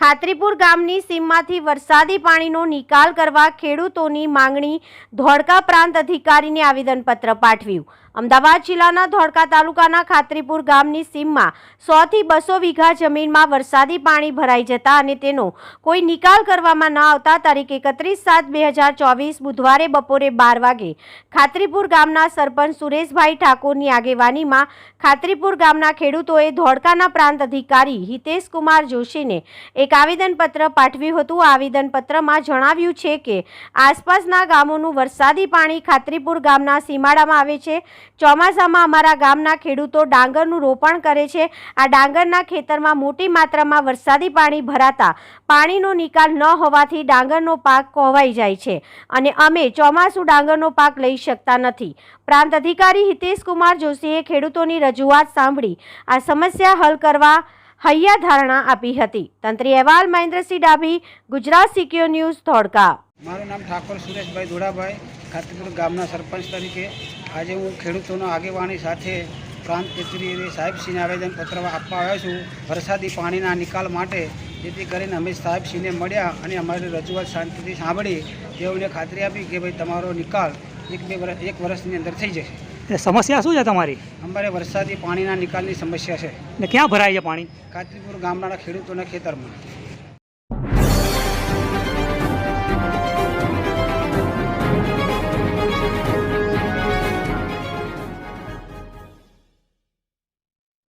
ખાત્રીપુર ગામની સીમમાંથી વરસાદી પાણીનો નિકાલ કરવા ખેડૂતોની માંગણી, ધોળકા પ્રાંત અધિકારીને આવેદનપત્ર પાઠવ્યું. અમદાવાદ જિલ્લાના ધોળકા તાલુકાના ખાત્રીપુર ગામની સીમમાં સોથી બસો વીઘા જમીનમાં વરસાદી પાણી ભરાઈ જતા અને તેનો કોઈ નિકાલ કરવામાં ન આવતા તારીખ એકત્રીસ સાત બે હજાર ચોવીસ બુધવારે બપોરે બાર વાગે ખાત્રીપુર ગામના સરપંચ સુરેશભાઈ ઠાકોરની આગેવાનીમાં ખાત્રીપુર ગામના ખેડૂતોએ ધોળકાના પ્રાંત અધિકારી હિતેશ કુમાર જોશીને એક આવેદનપત્ર પાઠવ્યું હતું. આવેદનપત્રમાં જણાવ્યું છે કે, આસપાસના ગામોનું વરસાદી પાણી ખાત્રીપુર ગામના સીમાડામાં આવે છે. ચોમાસામાં અમારા ગામના ખેડૂતો ડાંગરનું રોપણ કરે છે. આ ડાંગરના ખેતરમાં મોટી માત્રામાં વરસાદી પાણી ભરાતા પાણીનો નિકાલ ન હોવાથી ડાંગરનો પાક કોહવાઈ જાય છે અને અમે ચોમાસું ડાંગરનો પાક લઈ શકતા નથી. પ્રાંત અધિકારી હિતેશ કુમાર જોશીએ ખેડૂતોની રજૂઆત સાંભળી. આ સમસ્યા હલ કરવા હૈયા ધારણા આપી હતી. તંત્રી અહેવાલ, મહેન્દ્રસિંહ ડાભી, ગુજરાત સિક્યોર ન્યૂઝ, ધોળકા. મારું નામ ઠાકોર સુરેશભાઈ ધોળાભાઈ ખાતીપુર ગામના સરપંચ તરીકે. આજે હું ખેડૂતોના આગેવાની સાથે પ્રાંત કચેરી સાહેબશ્રીને આવેદનપત્ર આપવા આવ્યો છું. વરસાદી પાણીના નિકાલ માટે જેથી કરીને અમે સાહેબશ્રીને મળ્યા અને અમારી રજૂઆત શાંતિથી સાંભળી. તેઓને ખાતરી આપી કે ભાઈ, તમારો નિકાલ એક બે વર્ષ એક વર્ષની અંદર થઈ જશે. સમસ્યા શું છે તમારી? અમારે વરસાદી પાણીના નિકાલની સમસ્યા છે. ને ક્યાં ભરાય છે પાણી? ખાતીપુર ગામડાના ખેડૂતોના ખેતરમાં.